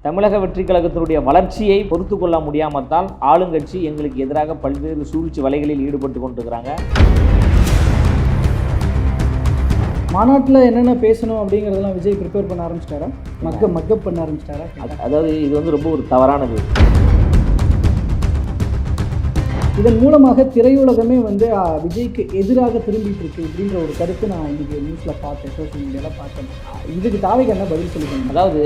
தமிழக வெற்றி கழகத்தினுடைய வளர்ச்சியை பொறுத்து கொள்ள முடியாமத்தால் ஆளுங்கட்சி எங்களுக்கு எதிராக பல்வேறு சூழ்ச்சி வலைகளில் ஈடுபட்டு கொண்டிருக்கிறாங்க. மாநாட்டில் என்னென்ன பேசணும் அப்படிங்கிறதெல்லாம் விஜய் ப்ரிப்பேர் பண்ண ஆரம்பிச்சிட்டாரா? மக்க மக்கப் பண்ண ஆரம்பிச்சிட்டாரா? அது- அதாவது இது வந்து ரொம்ப ஒரு தவறானது. இதன் மூலமாக திரையுலகமே வந்து விஜய்க்கு எதிராக திரும்பிட்டு இருக்கு அப்படின்ற ஒரு கருத்து நான் இன்னைக்கு நியூஸில் பார்த்தேன். சோஷியல் மீடியாவில் பார்த்தேன். இதுக்கு தாவைக்கு என்ன பதில் சொல்லிக்கணும் அதாவது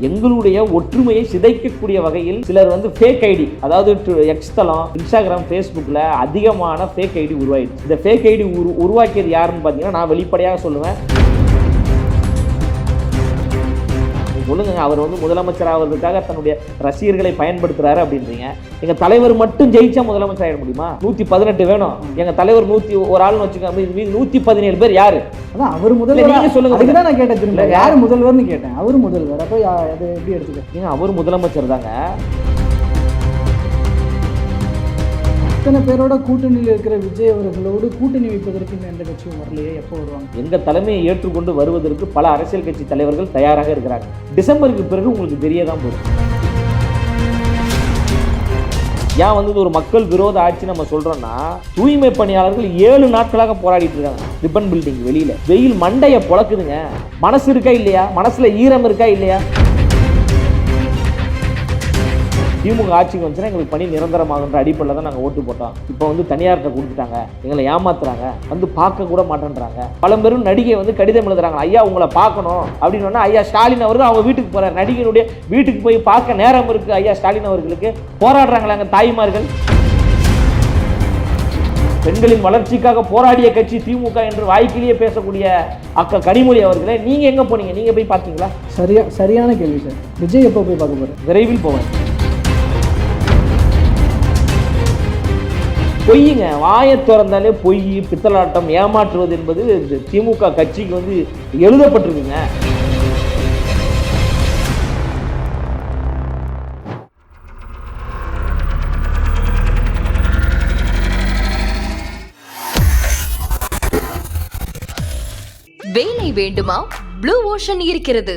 எங்களுடைய ஒற்றுமையை சிதைக்கக்கூடிய வகையில் சிலர் வந்து ஃபேக் ஐடி அதாவது டு- எக்ஸ் தளம் இன்ஸ்டாகிராம் ஃபேஸ்புக்கில் அதிகமான ஃபேக் ஐடி உருவாயிடுச்சு. இந்த ஃபேக் ஐடி உரு உருவாக்கியது யாருன்னு பார்த்தீங்கன்னா நான் வெளிப்படையாக சொல்லுவேன். சொல்லுங்க அவர் வந்து முதலமைச்சர் ஆகிறதுக்காக தன்னுடைய ரசிகர்களை பயன்படுத்துறாரு அப்படின்றீங்க. எங்க தலைவர் மட்டும் ஜெயிச்சா முதலமைச்சர் ஆயிட முடியுமா? நூத்தி பதினெட்டு வேணும். எங்க தலைவர் நூத்தி ஒரு ஆள்னு வச்சுக்கோங்க நூத்தி பதினேழு பேர் யாரு? அதான் அவர் முதல்வர் நீங்க சொல்லுங்க அதுக்கு தான் நான் கேட்டேன் திரும்ப. யார் முதல்வர்னு கேட்டேன். அவர் முதல்வர். அப்போ அது எப்படி எடுத்துக்க ஏங்க அவர் முதலமைச்சர் தாங்க. இத்தனை பேரோட கூட்டணியில் இருக்கிற விஜய் அவர்களோடு கூட்டணி வைப்பதற்கு இன்னும் எந்த கட்சியும் வரலையே? எப்போ வருவாங்க? எங்கள் தலைமையை ஏற்றுக்கொண்டு வருவதற்கு பல அரசியல் கட்சி தலைவர்கள் தயாராக இருக்கிறாங்க. டிசம்பருக்கு பிறகு உங்களுக்கு தெரியதான் போதும் ஏன் வந்து ஒரு மக்கள் விரோத ஆட்சி நம்ம சொல்றோம்னா தூய்மை பணியாளர்கள் ஏழு நாட்களாக போராடிட்டு இருக்காங்க. ரிப்பன் பில்டிங் வெளியில. வெயில் மண்டையை பொழக்குதுங்க. மனசு இருக்கா இல்லையா? மனசுல ஈரம் இருக்கா இல்லையா? திமுக ஆட்சிக்கு வந்துச்சுன்னா எங்களுக்கு பணி நிரந்தரமாகுன்ற அடிப்படையில் தான் நாங்கள் ஓட்டு போட்டோம். இப்போ வந்து தனியார்கிட்ட கொடுத்துட்டாங்க. எங்களை ஏமாத்துறாங்க. வந்து பார்க்க கூட மாட்டேன்றாங்க. பழம்பெரும் நடிகை வந்து கடிதம் எழுதுறாங்க. ஐயா உங்களை பார்க்கணும். அப்படின்னு ஐயா ஸ்டாலின் அவர்கள் அவங்க வீட்டுக்கு போறாரு. நடிகையினுடைய வீட்டுக்கு போய் பார்க்க நேரம் இருக்கு. ஐயா ஸ்டாலின் அவர்களுக்கு போராடுறாங்களாங்க தாய்மார்கள். பெண்களின் வளர்ச்சிக்காக போராடிய கட்சி திமுக என்று வாய்க்கிலேயே பேசக்கூடிய அக்கா கனிமொழி அவர்களே நீங்க எங்க போனீங்க? நீங்க போய் பார்த்தீங்களா? சரியா சரியான கேள்வி சார். விஜய் எப்போ போய் பார்க்க போறாரு? விரைவில் போவேன் பொய்யுங்க வாயை திறந்தாலே பொய் பித்தலாட்டம் ஏமாற்றுவது என்பது இந்த திமுக கட்சிக்கு வந்து எழுதப்பட்டிருக்குங்க. வேலை வேண்டுமா? ப்ளூ ஓஷன் இருக்கிறது.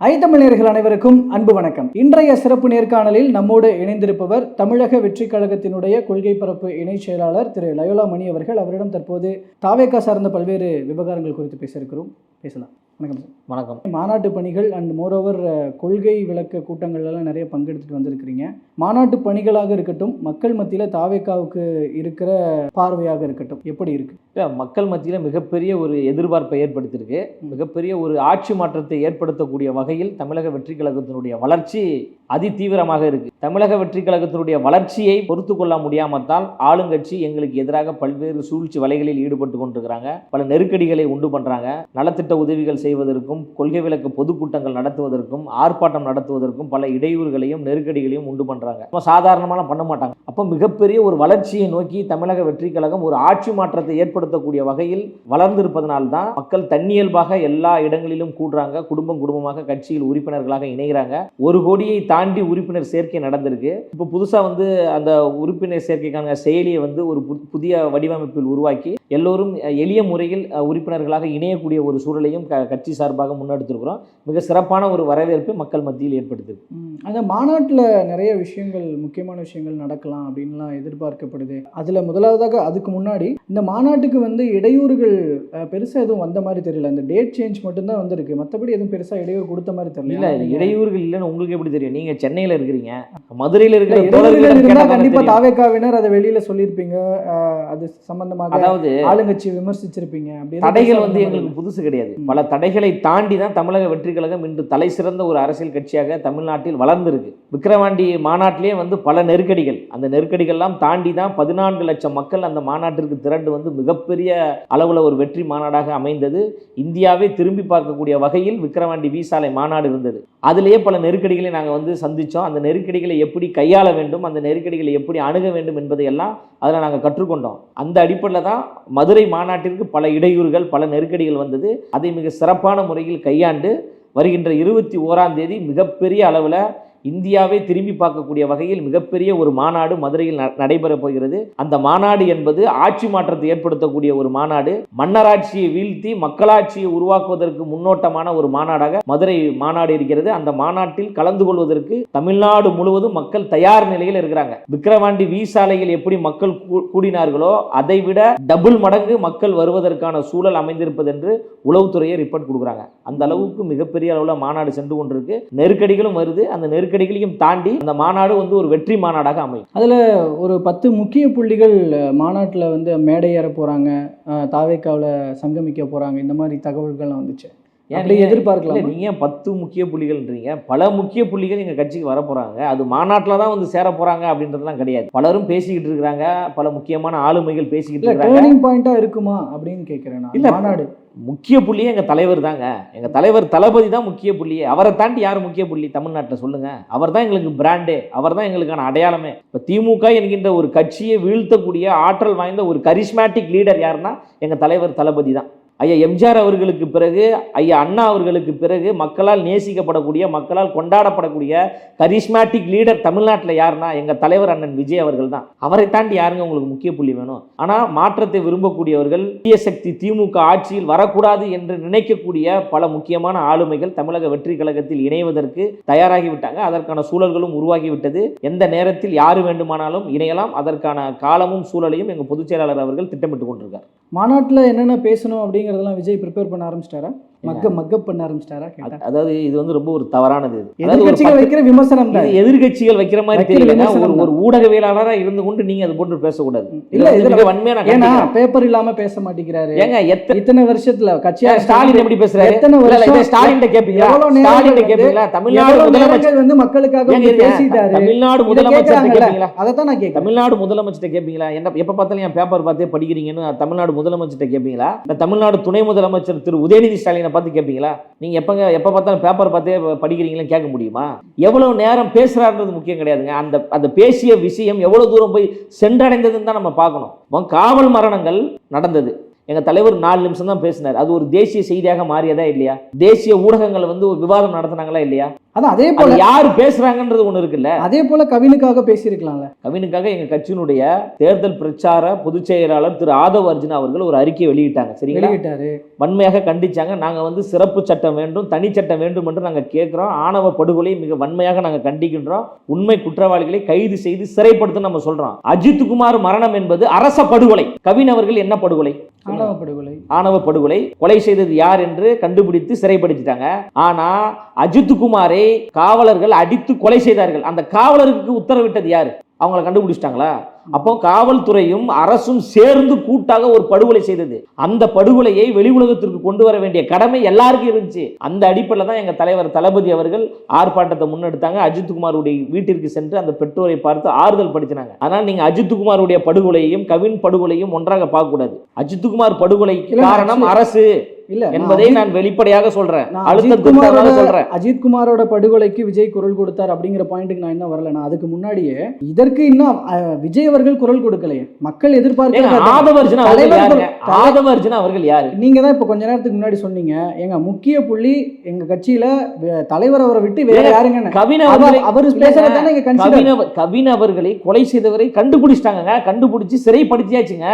ஐத்தமிழர்கள் அனைவருக்கும் அன்பு வணக்கம். இன்றைய சிறப்பு நேர்காணலில் நம்மோடு இணைந்திருப்பவர் தமிழக வெற்றிக் கழகத்தினுடைய கொள்கை பரப்பு இணைச் செயலாளர் திரு லயோலா மணி அவர்கள். அவரிடம் தற்போது தாவேக்கா சார்ந்த பல்வேறு விவகாரங்கள் குறித்து பேச இருக்கிறோம். பேசலாம். வணக்கம் சார். வணக்கம். மாநாட்டு பணிகள் அண்ட் மோரோவர் கொள்கை விளக்க கூட்டங்கள்லாம் நிறைய பங்கெடுத்துட்டு வந்திருக்கிறீங்க. மாநாட்டு பணிகளாக இருக்கட்டும் மக்கள் மத்தியில் தாவேக்காவுக்கு இருக்கிற பார்வையாக இருக்கட்டும் எப்படி இருக்கு? இல்ல, மக்கள் மத்தியில் மிகப்பெரிய ஒரு எதிர்பார்ப்பை ஏற்படுத்தியிருக்கு. மிகப்பெரிய ஒரு ஆட்சி மாற்றத்தை ஏற்படுத்தக்கூடிய வகையில் தமிழக வெற்றி கழகத்தினுடைய வளர்ச்சி அதி தீவிரமாக இருக்கு. தமிழக வெற்றி கழகத்தினுடைய வளர்ச்சியை பொறுத்து கொள்ள முடியாமத்தால் ஆளுங்கட்சி எங்களுக்கு எதிராக பல்வேறு சூழ்ச்சி வலைகளில் ஈடுபட்டு கொண்டிருக்கிறாங்க. பல நெருக்கடிகளை உண்டு பண்றாங்க. நலத்திட்ட உதவிகள் செய்வதற்கும் கொள்கை விளக்கு பொதுக்கூட்டங்கள் நடத்துவதற்கும் ஆர்ப்பாட்டம் நடத்துவதற்கும் பல இடையூறுகளையும் நெருக்கடிகளையும் உண்டு பண்ணுறாங்க நம்ம சாதாரணமான பண்ண மாட்டாங்க. அப்போ மிகப்பெரிய ஒரு வளர்ச்சியை நோக்கி தமிழக வெற்றி கழகம் ஒரு ஆட்சி மாற்றத்தை ஏற்படுத்தக்கூடிய வகையில் வளர்ந்திருப்பதனால்தான் மக்கள் தன்னியல்பாக எல்லா இடங்களிலும் கூடுறாங்க. குடும்பம் குடும்பமாக கட்சியில் உறுப்பினர்களாக இணைகிறாங்க. ஒரு கோடியை தாண்டி உறுப்பினர் சேர்க்கை நடந்திருக்கு. இப்போ புதுசாக வந்து அந்த உறுப்பினர் சேர்க்கைக்கான செயலியை வந்து ஒரு புதிய வடிவமைப்பில் உருவாக்கி எல்லோரும் எளிய முறையில் உறுப்பினர்களாக இணையக்கூடிய ஒரு சூழலையும் க- கட்சி சார்பாக முன்னெடுத்திருக்கிறோம். மிக சிறப்பான ஒரு வரவேற்பை மக்கள் மத்தியில் ஏற்படுத்துது ம், அந்த மாநாட்டில் நிறைய விஷயங்கள் முக்கியமான விஷயங்கள் நடக்கலாம் அப்படின்லாம் எதிர்பார்க்கப்படுது. அதில் முதலாவதாக அதுக்கு முன்னாடி இந்த மாநாட்டுக்கு வந்து இடையூறுகள் பெருசாக எதுவும் வந்த மாதிரி தெரியல. இந்த டேட் சேஞ்ச் மட்டும்தான் வந்திருக்கு. மற்றபடி எதுவும் பெருசாக இடையூறு கொடுத்த மாதிரி தெரியல. இல்ல இடையூறுகள் இல்லைன்னு உங்களுக்கு எப்படி தெரியும்? நீங்க சென்னையில இருக்கிறீங்க. மதுரையில இருக்கிற இடையூறுகள் தோழர்களிடம் இருந்தா கேட்டா தானே கண்டிப்பா தெரியும். தாவேக்காவினர் அதை வெளியில சொல்லியிருப்பீங்க. அது சம்பந்தமாக அதாவது ஆளுங்கட்சி விமர்சிச்சிருப்பீங்க தடைகள் வந்து எங்களுக்கு புதுசு கிடையாது. பல தடைகளை தாண்டி தான் தமிழக வெற்றி கழகம் இன்று தலை சிறந்த ஒரு அரசியல் கட்சியாக தமிழ்நாட்டில் வளர்ந்திருக்கு. விக்கிரவாண்டி மாநாட்டிலே வந்து பல நெருக்கடிகள். அந்த நெருக்கடிகள்லாம் தாண்டி தான் பதினான்கு லட்சம் மக்கள் அந்த மாநாட்டிற்கு திரண்டு வந்து மிகப்பெரிய அளவில் ஒரு வெற்றி மாநாடாக அமைந்தது. இந்தியாவே திரும்பி பார்க்கக்கூடிய வகையில் விக்கிரவாண்டி விசாலை மாநாடு இருந்தது. அதிலேயே பல நெருக்கடிகளை நாங்கள் வந்து சந்தித்தோம் அந்த நெருக்கடிகளை எப்படி கையாள வேண்டும் அந்த நெருக்கடிகளை எப்படி அணுக வேண்டும் என்பதையெல்லாம் அதில் நாங்கள் கற்றுக்கொண்டோம். அந்த அடிப்படையில் தான் மதுரை மாநாட்டிற்கு பல இடையூறுகள் பல நெருக்கடிகள் வந்தது. அதை மிக சிறப்பான முறையில் கையாண்டு வருகின்ற இருபத்தி ஓராம் தேதி மிகப்பெரிய அளவில் இந்தியாவை திரும்பி பார்க்கக்கூடிய வகையில் மிகப்பெரிய ஒரு மாநாடு மதுரையில் நடைபெறப் போகிறது. அந்த மாநாடு என்பது ஆட்சி மாற்றத்தை ஏற்படுத்தக்கூடிய ஒரு மாநாடு. மன்னராட்சியை வீழ்த்தி மக்களாட்சியை உருவாக்குவதற்கு முன்னோட்டமான ஒரு மாநாடாக மதுரை மாநாடு இருக்கிறது. அந்த மாநாட்டில் கலந்து கொள்வதற்கு தமிழ்நாடு முழுவதும் மக்கள் தயார் நிலையில் இருக்கிறாங்க. விக்கிரவாண்டி வி சாலையில் எப்படி மக்கள் கூடினார்களோ அதை விட டபுள் மடங்கு மக்கள் வருவதற்கான சூழல் அமைந்திருப்பது என்று உளவுத்துறையை ரிப்போர்ட் கொடுக்குறாங்க. அந்த அளவுக்கு மிகப்பெரிய அளவில் மாநாடு சென்று கொண்டிருக்கு. நெருக்கடிகளும் வருது. அந்த நெருக்கடி நெருக்கடிகளையும் தாண்டி அந்த மாநாடு வந்து ஒரு வெற்றி மாநாடாக அமையும். ஒரு பத்து முக்கிய புள்ளிகள் மாநாட்டில் வந்து மேடை ஏற போகிறாங்க தாவேக்காவில் சங்கமிக்க போகிறாங்க இந்த மாதிரி தகவல்கள்லாம் வந்துச்சு. அப்படி எதிர்பார்க்கலாம்? இல்ல, நீங்க ஏன் பத்து முக்கிய புள்ளிகள்ன்றீங்க? பல முக்கிய புள்ளிகள் எங்க கட்சிக்கு வர போறாங்க. அது மாநாட்டில் தான் வந்து சேர போறாங்க அப்படின்றதுலாம் கிடையாது. பலரும் பேசிக்கிட்டு இருக்கிறாங்க பல முக்கியமான ஆளுமைகள் பேசிக்கிட்டு இருக்காங்க பாயிண்ட்டாக இருக்குமா அப்படின்னு கேட்குறேன் இல்ல. மாநாடு. முக்கிய புள்ளியே எங்கள் தலைவர் தாங்க. எங்கள் தலைவர் தளபதி தான் முக்கிய புள்ளியே. அவரை தாண்டி யார் முக்கிய புள்ளி? தமிழ்நாட்டில் சொல்லுங்கள் அவர் தான் எங்களுக்கு பிராண்டே அவர் தான் எங்களுக்கான அடையாளமே. இப்போ திமுக என்கின்ற ஒரு கட்சியை வீழ்த்தக்கூடிய ஆற்றல் வாய்ந்த ஒரு கரிஸ்மேட்டிக் லீடர் யாருன்னா எங்கள் தலைவர் தளபதி தான். ஐயா எம்ஜிஆர் அவர்களுக்கு பிறகு ஐயா அண்ணா அவர்களுக்கு பிறகு மக்களால் நேசிக்கப்படக்கூடிய மக்களால் கொண்டாடப்படக்கூடிய கரிஸ்மேட்டிக் லீடர் தமிழ்நாட்டில் யாருன்னா எங்கள் தலைவர் அண்ணன் விஜய் அவர்கள் தான். அவரை தாண்டி யாருங்க உங்களுக்கு முக்கிய புள்ளி வேணும்? ஆனால் மாற்றத்தை விரும்பக்கூடியவர்கள் தீய சக்தி திமுக ஆட்சியில் வரக்கூடாது என்று நினைக்கக்கூடிய பல முக்கியமான ஆளுமைகள் தமிழக வெற்றி கழகத்தில் இணைவதற்கு தயாராகிவிட்டாங்க அதற்கான சூழல்களும் உருவாகிவிட்டது எந்த நேரத்தில் யாரு வேண்டுமானாலும் இணையலாம். அதற்கான காலமும் சூழலையும் எங்கள் பொதுச் செயலாளர் அவர்கள் திட்டமிட்டு கொண்டிருக்கார். மாநாட்டில் என்னென்ன பேசணும் அப்படிங்கிறதெல்லாம் விஜய் ப்ரிப்பேர் பண்ண ஆரம்பிச்சிட்டாரா? மக்க மக்கப் பண்ண ஆரம்பிச்சிட்டாரா அதாவது இது வந்து ரொம்ப ஒரு தவறானது எதிர்கட்சிகள் வைக்கிற விமர்சனம் தான் இது எதிர்க்கட்சிகள் வைக்கிற மாதிரி தெரியல ஒரு தான். ஒரு ஊடகவியலாளரா இருந்து கொண்டு நீங்க அது போன்று பேசக்கூடாது. இல்ல இது இதுல மிக வன்மையா நான் ஏன்னா. பேப்பர் இல்லாம பேச மாட்டேங்கிறாரு. ஏங்க இத்தனை வருஷத்துல கட்சியா ஸ்டாலின் எப்படி பேசுறாரு? எத்தனை வருஷம் ஸ்டாலின் கேப்பீங்களா? ஸ்டாலின் கேப்பீங்களா? தமிழ்நாடு முதலமைச்சர் வந்து மக்களுக்காக. பேசிட்டாரு? தமிழ்நாடு முதலமைச்சர். கேப்பீங்களா? அதைத்தான் நான் கேட்கிறேன் தமிழ்நாடு முதலமைச்சர்கிட்ட கேட்பீங்களா என்ன எப்ப பார்த்தாலும் என் பேப்பர் பார்த்தே படிக்கிறீங்கன்னு தமிழ்நாடு முதலமைச்சர்கிட்ட கேட்பீங்களா இல்ல தமிழ்நாடு துணை முதலமைச்சர் திரு உதயநிதி ஸ்டாலினை பார்த்து கேட்பீங்களா நீங்க எப்போங்க எப்போ பார்த்தாலும் பேப்பர் பார்த்தே படிக்கிறீங்களேன்னு கேட்க முடியுமா? எவ்வளவு நேரம் பேசுகிறாருன்றது முக்கியம் கிடையாதுங்க. அந்த அந்த பேசிய விஷயம் எவ்வளவு தூரம் போய் சென்றடைந்ததுன்னு தான் நம்ம பார்க்கணும். காவல் மரணங்கள் நடந்தது. எங்கள் தலைவர் நாலு நிமிஷம் தான் பேசினார். அது ஒரு தேசிய செய்தியாக மாறியதா இல்லையா? தேசிய ஊடகங்கள் வந்து ஒரு விவாதம் நடத்துனாங்களா இல்லையா? அதான் அதே போல யாரு பேசுறாங்கன்றது ஒண்ணு இருக்குல்ல. அதே போல கவினுக்காக பேசியிருக்கலாம்ல. கவினுக்காக எங்க கட்சியினுடைய தேர்தல் பிரச்சார பொதுச் செயலாளர் திரு ஆதவ் அர்ஜுனா அவர்கள் ஒரு அறிக்கையை வெளியிட்டாங்க சரிங்களா? வெளியிட்டாரு. வன்மையாக கண்டிச்சாங்க. நாங்க வந்து சிறப்பு சட்டம் வேண்டும் தனி சட்டம் வேண்டும் என்று நாங்க கேட்கிறோம். ஆணவ படுகொலை மிக வன்மையாக நாங்க கண்டிக்கின்றோம். உண்மை குற்றவாளிகளை கைது செய்து சிறைப்படுத்த நம்ம சொல்றோம். அஜித் குமார் மரணம் என்பது அரச படுகொலை. கவின் அவர்கள் என்ன படுகொலை? ஆணவ படுகொலை. ஆணவ படுகொலை. கொலை செய்தது யார் என்று கண்டுபிடித்து சிறைப்படுத்திட்டாங்க. ஆனா அஜித் குமாரை காவலர்கள் அடித்து கொலை செய்தார்கள். அந்த காவலருக்கு உத்தரவிட்டது யாரு? அவங்கள கண்டுபிடிச்சிட்டாங்களா? அப்போ காவல்துறையும் அரசும் சேர்ந்து கூட்டாக ஒரு படுகொலை செய்தது. அந்த படுகொலையை வெளி உலகத்திற்கு கொண்டு வர வேண்டிய கடமை எல்லாருக்கும் இருந்துச்சு. அந்த அடிப்படையில் தான் எங்க தலைவர் தளபதி அவர்கள் ஆர்ப்பாட்டத்தை முன்னெடுத்தாங்க. அஜித் குமாருடைய வீட்டிற்கு சென்று அந்த பெற்றோரை பார்த்து ஆறுதல் படுத்தினாங்க ஆனால் நீங்க அஜித் குமாருடைய படுகொலையையும் கவின் படுகொலையும் ஒன்றாக பார்க்க கூடாது அஜித் குமார் படுகொலைக்கு காரணம் அரசு. இல்ல என்பதை நான் வெளிப்படையாக சொல்றேன். நான் அழுத்த அஜித் குமாரோட திருத்தமாக சொல்றேன். அஜித் குமாரோட படுகொலைக்கு விஜய் குரல் கொடுத்தார் அப்படிங்கிற பாயிண்ட்டுக்கு நான் இன்னும் வரல. நான் அதுக்கு முன்னாடியே இதற்கு இன்னும் விஜய் அவர்கள் குரல் கொடுக்கலையே. மக்கள் ஆதவர்ஜுனா ஆதவர்ஜுனா அவர்கள் யாரு? நீங்க தான் இப்ப கொஞ்ச நேரத்துக்கு முன்னாடி சொன்னீங்க. எங்க முக்கிய புள்ளி எங்க கட்சியில தலைவர் அவரை விட்டு வேற யாருங்க? கவின் அவர் கவின் அவர்- கவின் அவர்களை கொலை செய்தவரை கண்டுபிடிச்சிட்டாங்க கண்டுபிடிச்சு சிறைப்படுத்தியாச்சுங்க.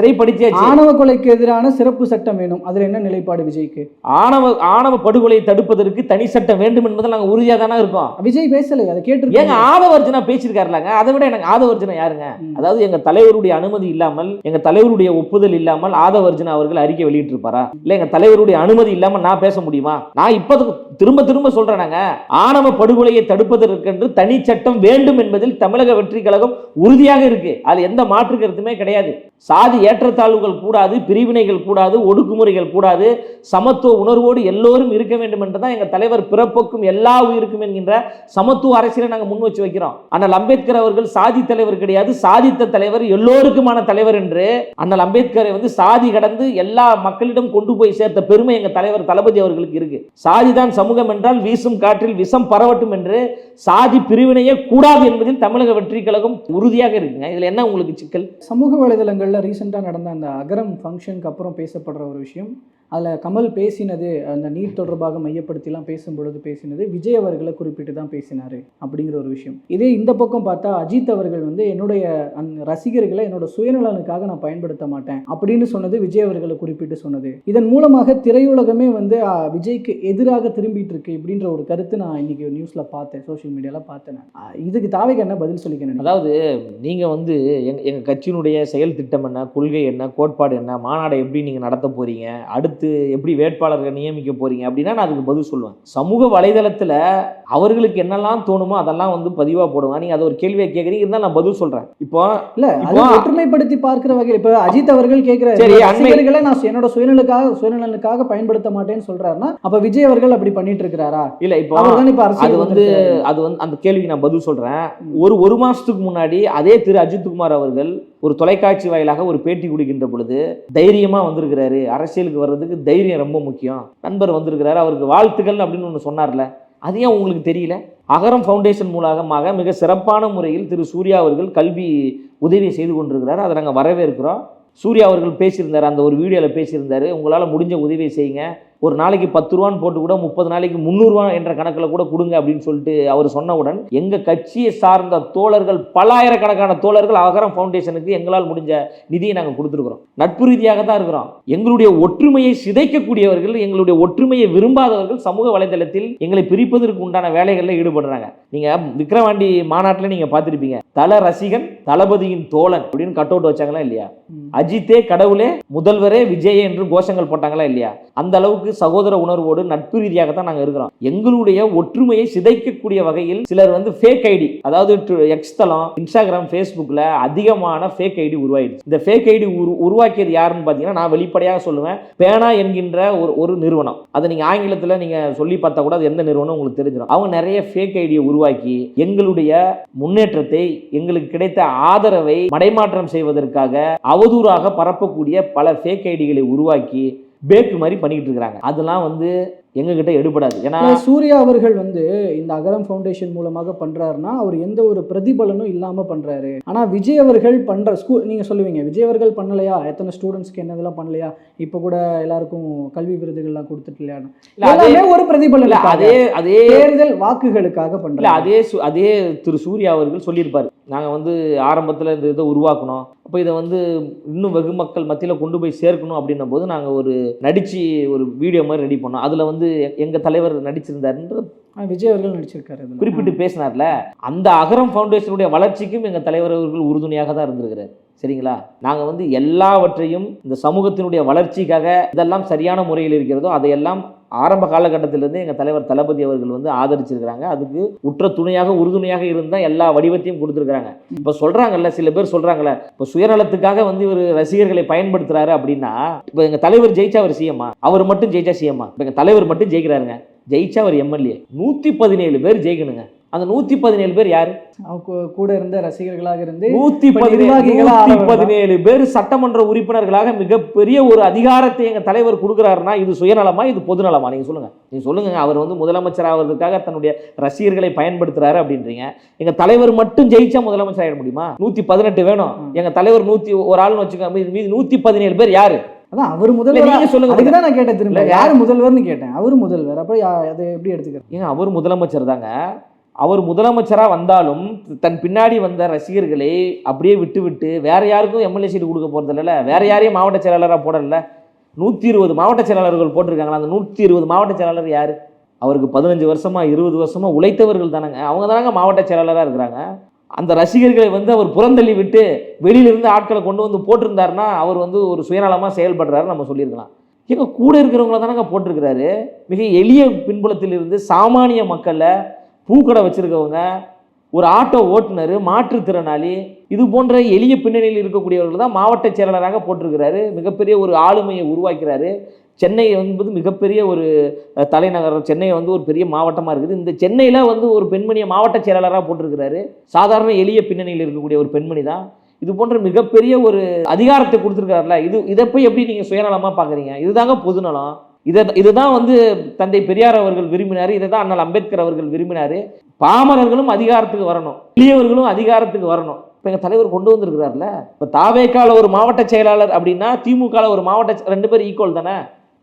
சிறைப்படுத்தியாச்சு. ஆணவ கொலைக்கு எதிரான சிறப்பு சட்டம் வேணும். அதுல என்ன நிலைப்பாடு விஜய்க்கு. ஆணவ ஆணவ படுகொலையை தடுப்பதற்கு தனி சட்டம் வேண்டும் என்பதில் நாங்க உறுதியா தானே இருக்கோம். விஜய் பேசலை அதை ஏங்க கேட்டு ஆதவர்ஜுனா பேசியிருக்காருலாங்க? அதை விட எனக்கு ஆதவர்ஜுனா யாருங்க. அதாவது எங்க தலைவருடைய அனுமதி இல்லாமல் எங்க தலைவருடைய ஒப்புதல் இல்லாமல் ஆதவர்ஜுனா அவர்கள் அறிக்கை வெளியிட்டிருப்பாரா? இல்ல எங்க தலைவருடைய அனுமதி இல்லாமல் நான் பேச முடியுமா? நான் இப்ப திரும்ப திரும்ப சொல்றேனாங்க. ஆணவ படுகொலையை தடுப்பதற்கென்று தனி சட்டம் வேண்டும் என்பதில் தமிழக வெற்றி கழகம் உறுதியாக இருக்கு. அது எந்த மாற்று கருத்துமே கிடையாது. சாதி ஏற்றத்தாழ்வுகள் கூடாது பிரிவினைகள் கூடாது ஒடுக்குமுறைகள் கூடாது சமத்துவ உணர்வோடு எல்லோரும் இருக்க வேண்டும் என்று தான் எங்கள் தலைவர் பிறப்புக்கும் எல்லா உயிருக்கும் என்கின்ற சமத்துவ அரசியலை நாங்கள் முன் வச்சு வைக்கிறோம். அண்ணல் அம்பேத்கர் அவர்கள் சாதி தலைவர் கிடையாது சாதித்த தலைவர் எல்லோருக்குமான தலைவர் என்று அண்ணல் அம்பேத்கரை வந்து சாதி கடந்து எல்லா மக்களிடம் கொண்டு போய் சேர்த்த பெருமை எங்கள் தலைவர் தளபதி அவர்களுக்கு இருக்கு. சாதிதான் சமூகம் என்றால் வீசும் காற்றில் விஷம் பரவட்டும் என்று சாதி பிரிவினையே கூடாது என்பதில் தமிழக வெற்றி கழகம் உறுதியாக இருக்குங்க. இதில் என்ன உங்களுக்கு சிக்கல்? சமூக வலைதளங்கள் வலைதளங்களில் ரீசெண்டாக நடந்த அந்த அகரம் ஃபங்க்ஷனுக்கு அப்புறம் பேசப்படுற ஒரு விஷயம். அதில் கமல் பேசினது அந்த நீட் தொடர்பாக மையப்படுத்திலாம் பேசும்பொழுது பேசினது விஜய் அவர்களை குறிப்பிட்டு தான் பேசினார் அப்படிங்கிற ஒரு விஷயம். இதே இந்த பக்கம் பார்த்தா அஜித் அவர்கள் வந்து என்னுடைய அந்த ரசிகர்களை என்னோட சுயநலனுக்காக நான் பயன்படுத்த மாட்டேன் அப்படின்னு சொன்னது விஜய் அவர்களை குறிப்பிட்டு சொன்னது. இதன் மூலமாக திரையுலகமே வந்து விஜய்க்கு எதிராக திரும்பிட்டு இருக்கு இப்படின்ற ஒரு கருத்து நான் இன்னைக்கு நியூஸில் பார்த்தேன் சோஷியல் மீடியாவில் பார்த்தேன் இதுக்கு தாவைக்கு என்ன பதில் சொல்லிக்கிறேன் அதாவது நீங்க வந்து எங்க எங்க கட்சியினுடைய செயல் திட்டம் என்ன கொள்கை என்ன கோட்பாடு என்ன மாநாடை எப்படி நீங்க நடத்த போறீங்க அடுத்து எப்படி வேட்பாளர்கள் நியமிக்க போறீங்க அப்படின்னா நான் அதுக்கு பதில் சொல்லுவேன். சமூக வலைதளத்துல அவர்களுக்கு என்னெல்லாம் தோணுமோ அதெல்லாம் வந்து பதிவா போடுவேன். நீங்க அதை ஒரு கேள்வியை கேட்குறீங்க இருந்தால் நான் பதில் சொல்றேன். இப்போ இல்ல இப்போ- ஒற்றுமைப்படுத்தி பார்க்கிற வகையில் இப்ப அஜித் அவர்கள் கேட்கிற சரி, நான் என்னோட சுயநலுக்காக சுயநலனுக்காக பயன்படுத்த மாட்டேன்னு சொல்றாருன்னா அப்ப விஜய் அவர்கள் அப்படி பண்ணிட்டு இருக்கிறாரா? இல்ல இப்போ அது வந்து அது வந்து அந்த கேள்விக்கு நான் பதில் சொல்றேன். ஒரு ஒரு மாசத்துக்கு முன்னாடி அதே திரு. அஜித்குமார் அவர்கள் ஒரு தொலைக்காட்சி வாயிலாக ஒரு பேட்டி கொடுக்கின்ற பொழுது தைரியமாக வந்திருக்கிறாரு. அரசியலுக்கு வர்றதுக்கு தைரியம் ரொம்ப முக்கியம். நண்பர் வந்திருக்கிறாரு. அவருக்கு வாழ்த்துக்கள் அப்படின்னு ஒன்று சொன்னார்ல. அது ஏன் உங்களுக்கு தெரியல? அகரம் ஃபவுண்டேஷன் மூலமாக மிக சிறப்பான முறையில் திரு சூர்யா அவர்கள் கல்வி உதவி செய்து கொண்டிருக்கிறார். அதை நாங்கள் வரவேற்கிறோம். சூர்யா அவர்கள் பேசியிருந்தார். அந்த ஒரு வீடியோவில் பேசியிருந்தார். உங்களால் முடிஞ்ச உதவியை செய்யுங்க. ஒரு நாளைக்கு பத்து ரூபான்னு போட்டு கூட முப்பது நாளைக்கு முந்நூறுரூவா என்ற கணக்கில் கூட கொடுங்க அப்படின்னு சொல்லிட்டு அவர் சொன்னவுடன் எங்கள் கட்சியை சார்ந்த தோழர்கள் பல்லாயிரக்கணக்கான தோழர்கள் அகரம் ஃபவுண்டேஷனுக்கு எங்களால் முடிஞ்ச நிதியை நாங்கள் கொடுத்துருக்குறோம். நட்பு ரீதியாக தான் இருக்கிறோம். எங்களுடைய ஒற்றுமையை சிதைக்கக்கூடியவர்கள் எங்களுடைய ஒற்றுமையை விரும்பாதவர்கள் சமூக வலைதளத்தில் எங்களை பிரிப்பதற்கு உண்டான வேலைகளில் ஈடுபடுறாங்க. நீங்கள் விக்ரவாண்டி மாநாட்டில் நீங்கள் பார்த்துருப்பீங்க. தல ரசிகன் தளபதியின் தோழன் அப்படின்னு கட் அவுட் வச்சாங்களா இல்லையா. அஜித்தே கடவுளே முதல்வரே விஜயே என்று கோஷங்கள் போட்டாங்களா இல்லையா? அந்த அளவுக்கு சகோதர உணர்வோடு நட்பு ரீதியாக தான் நாங்கள் இருக்கிறோம். எங்களுடைய ஒற்றுமையை சிதைக்கக்கூடிய வகையில் சிலர் வந்து ஃபேக் ஐடி அதாவது எக்ஸ் தளம் இன்ஸ்டாகிராம் ஃபேஸ்புக்கில் அதிகமான ஃபேக் ஐடி உருவாயிடுச்சு. இந்த ஃபேக் ஐடி உரு உருவாக்கியது யாருன்னு பார்த்தீங்கன்னா நான் வெளிப்படையாக சொல்லுவேன் பேனா என்கின்ற ஒரு ஒரு நிறுவனம். அதை நீங்கள் ஆங்கிலத்தில் நீங்கள் சொல்லி பார்த்தா கூட அது எந்த நிறுவனம் உங்களுக்கு தெரிஞ்சிடும் அவங்க நிறைய ஃபேக் ஐடியை உருவாக்கி எங்களுடைய முன்னேற்றத்தை எங்களுக்கு கிடைத்த ஆதரவை மடைமாற்றம் செய்வதற்காக அவதூறாக பரப்பக்கூடிய பல ஃபேக் ஐடிகளை உருவாக்கி பேக்கு மாதிரி பண்ணிக்கிட்டு இருக்கிறாங்க. அதெல்லாம் வந்து எங்ககிட்ட எடுபடாது. ஏன்னா சூர்யா அவர்கள் வந்து இந்த அகரம் ஃபவுண்டேஷன் மூலமாக பண்றாருன்னா அவர் எந்த ஒரு பிரதிபலனும் இல்லாம பண்றாரு. ஆனா விஜய் அவர்கள் பண்ற ஸ்கூல் நீங்க சொல்லுவீங்க விஜய் அவர்கள் பண்ணலையா? எத்தனை ஸ்டூடெண்ட்ஸ்க்கு என்னதெல்லாம் பண்ணலையா? இப்போ கூட எல்லாருக்கும் கல்வி விருதுகள்லாம் கொடுத்துட்டு இல்லையா? ஒரு பிரதிபலன் இல்ல, அதே அதே தேர்தல் வாக்குகளுக்காக பண்றாங்க. அதே அதே திரு சூர்யா அவர்கள் சொல்லியிருப்பார். நாங்கள் வந்து ஆரம்பத்தில் இந்த இதை உருவாக்கணும். அப்போ இதை வந்து இன்னும் வெகு மக்கள் மத்தியில் கொண்டு போய் சேர்க்கணும் அப்படின்னும் போது நாங்கள் ஒரு நடிச்சு ஒரு வீடியோ மாதிரி ரெடி பண்ணோம். அதில் வந்து எ- எங்க தலைவர் நடிச்சிருந்தாருன்ற ஆ, விஜய் அவர்கள் நடிச்சிருக்காரு. குறிப்பிட்டு பேசினார்ல. அந்த அகரம் ஃபவுண்டேஷனுடைய வளர்ச்சிக்கும் எங்கள் தலைவர் அவர்கள் உறுதுணையாக தான் இருந்திருக்கிறார். சரிங்களா? நாங்கள் வந்து எல்லாவற்றையும் இந்த சமூகத்தினுடைய வளர்ச்சிக்காக இதெல்லாம் சரியான முறையில் இருக்கிறதோ அதையெல்லாம் ஆரம்ப காலகட்டத்திலிருந்து எங்கள் தலைவர் தளபதி அவர்கள் வந்து ஆதரிச்சிருக்கிறாங்க. அதுக்கு உற்ற துணையாக உறுதுணையாக இருந்தால் எல்லா வடிவத்தையும் கொடுத்துருக்குறாங்க. இப்போ சொல்கிறாங்கல்ல சில பேர் சொல்கிறாங்கல்ல இப்போ சுயநலத்துக்காக வந்து இவர் ரசிகர்களை பயன்படுத்துறாரு அப்படின்னா இப்போ எங்கள் தலைவர் ஜெயிச்சா அவர் சிஎம்மா? அவர் மட்டும் ஜெயிச்சா சிஎம்மா? இப்போ எங்கள் தலைவர் மட்டும் ஜெயிக்கிறாருங்க. ஜெயிச்சா அவர் எம்எல்ஏ. நூற்றி பதினேழு பேர் ஜெயிக்கணுங்க. அந்த நூற்றி பதினேழு பேர் யார்? கூட இருந்த ரசிகர்களாக இருந்து நூத்தி பதினேழு நூத்தி பதினேழு பேர் சட்டமன்ற உறுப்பினர்களாக மிகப்பெரிய ஒரு அதிகாரத்தை எங்க தலைவர் கொடுக்குறாருன்னா இது சுயநலமா இது பொதுநலமா? நீங்க சொல்லுங்க. நீங்க சொல்லுங்க. அவர் வந்து முதலமைச்சர் ஆவதற்காக தன்னுடைய ரசிகர்களை பயன்படுத்துறாரு அப்படின்றீங்க. எங்க தலைவர் மட்டும் ஜெயிச்சா முதலமைச்சர் ஆயிட முடியுமா? நூத்தி பதினெட்டு வேணும். எங்க தலைவர் நூத்தி ஒரு ஆள்னு வச்சுக்கோங்க. மீதி- நூத்தி பதினேழு பேர் யாரு? அதான் அவர் முதல்வர் நீங்க சொல்லுங்க அதுக்கு தான் நான் கேட்டேன் திரும்ப. யார் முதல்வர்னு கேட்டேன். அவர் முதல்வர். அப்புறம் அதை எப்படி எடுத்துக்கிறது? ஏங்க அவர் முதலமைச்சர் தாங்க. அவர் முதலமைச்சராக வந்தாலும் தன் பின்னாடி வந்த ரசிகர்களை அப்படியே விட்டுவிட்டு வேற யாருக்கும் எம்எல்ஏ சீட்டு கொடுக்க போகிறதில்ல வேற யாரையும் மாவட்ட செயலாளராக போடல. நூற்றி இருபது மாவட்ட செயலாளர்கள் போட்டிருக்காங்களா? அந்த நூற்றி இருபது மாவட்ட செயலாளர் யார்? அவருக்கு பதினஞ்சு வருஷமா இருபது வருஷமாக உழைத்தவர்கள் தானங்க. அவங்க தானங்க மாவட்ட செயலாளராக இருக்கிறாங்க. அந்த ரசிகர்களை வந்து அவர் புறந்தள்ளி விட்டு வெளியிலிருந்து ஆட்களை கொண்டு வந்து போட்டிருந்தாருன்னா அவர் வந்து ஒரு சுயநலமாக செயல்படுறாரு நம்ம சொல்லியிருக்கலாம். எங்கள் கூட இருக்கிறவங்கள தானங்க போட்டிருக்கிறாரு. மிக எளிய பின்புலத்தில் இருந்து சாமானிய மக்களை பூக்கடை வச்சுருக்கவங்க ஒரு ஆட்டோ ஓட்டுநர் மாற்றுத்திறனாளி இது போன்ற எளிய பின்னணியில் இருக்கக்கூடியவர்கள் தான் மாவட்ட செயலாளராக போட்டிருக்கிறாரு. மிகப்பெரிய ஒரு ஆளுமையை உருவாக்கிறாரு. சென்னை என்பது மிகப்பெரிய ஒரு தலைநகரம் சென்னை வந்து ஒரு பெரிய மாவட்டமாக இருக்குது. இந்த சென்னையில் வந்து ஒரு பெண்மணியை மாவட்ட செயலாளராக போட்டிருக்கிறாரு. சாதாரண எளிய பின்னணியில் இருக்கக்கூடிய ஒரு பெண்மணி தான். இது போன்ற மிகப்பெரிய ஒரு அதிகாரத்தை கொடுத்துருக்காருல இது இதை போய் எப்படி நீங்கள் சுயநலமாக பார்க்குறீங்க இதுதாங்க பொதுநலம். இதை இதுதான் வந்து தந்தை பெரியார் அவர்கள் விரும்பினார் இதை தான் அண்ணல் அம்பேத்கர் அவர்கள் விரும்பினார். பாமரர்களும் அதிகாரத்துக்கு வரணும். எளியவர்களும் அதிகாரத்துக்கு வரணும். இப்போ எங்கள் தலைவர் கொண்டு வந்திருக்கிறார்ல இப்போ தாவேக்கால ஒரு மாவட்ட செயலாளர் அப்படின்னா திமுகவில் ஒரு மாவட்ட ரெண்டு பேரும் ஈக்குவல் தானே?